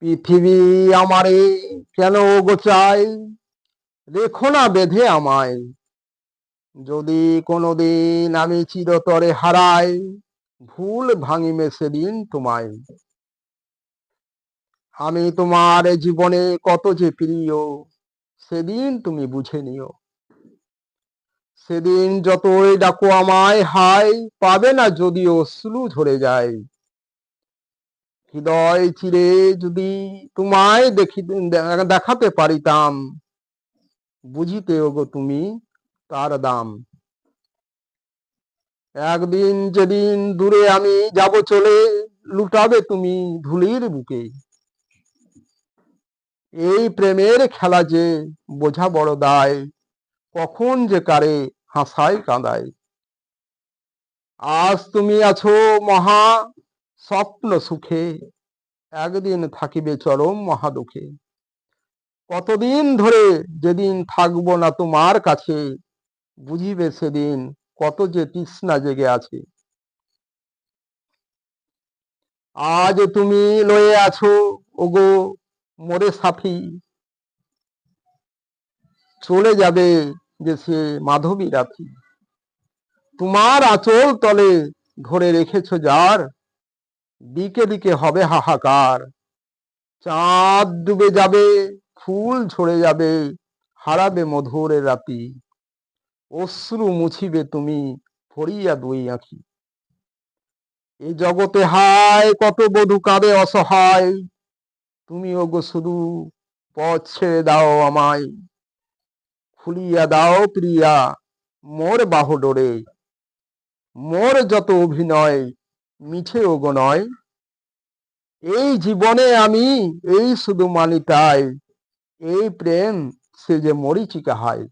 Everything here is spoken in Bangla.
পৃথিবী আমারে কেন গোচাই রেখো না বেঁধে আমায়। যদি কোনোদিন আমি চিরতরে হারাই, ভুল ভাঙিমে সেদিন তোমায়। আমি তোমার জীবনে কত যে প্রিয়, সেদিন তুমি বুঝে নিও। সেদিন যতই ডাকো আমায় হাই পাবে না যদিও স্লু ঝরে যায়। হৃদয় চিরে যদি তোমায় দেখি, দেখাতে পারিতাম, বুঝিতে ওগো তুমি তার দাম। একদিন যেদিন দূরে আমি যাব চলে, লুটাবে তুমি ধুলির বুকে। এই প্রেমের খেলা যে বোঝা বড় দায়, কখন যে কারে হাসায় কাঁদায়। আজ তুমি আছো মহা স্বপ্ন সুখে, একদিন থাকিবে চরম মহাদুখে। কতদিন ধরে যেদিন থাকব না তোমার কাছে, বুঝিবে সেদিন কত যে তৃষ্ণা জেগে আছে। আজ তুমি লয়ে আছো, ওগো মোরে সাফি চলে যাবে যে সে মাধবী রাথি তোমার আঁচল তলে ধরে রেখেছ যার দিকে দিকে হবে হাহাকার। চাঁদ ডুবে যাবে, ফুল ঝরে যাবে, হারাবে মধুরের রাতি। অশ্রু মুছিবে তুমি ফরিয়া দুই আঁখি। এ জগতে হায়, কত বধু কাঁদে অসহায়। তুমি ওগো শুধু পথ ছেড়ে দাও আমায়। খুলিয়া দাও প্রিয়া, মোর বাহু ডোরে মোর যত অভিনয় মিঠে ওগো নয়। এই জীবনে আমি, এই শুধু মানি তাই এই প্রেম সে যে মরিচিকা হয়।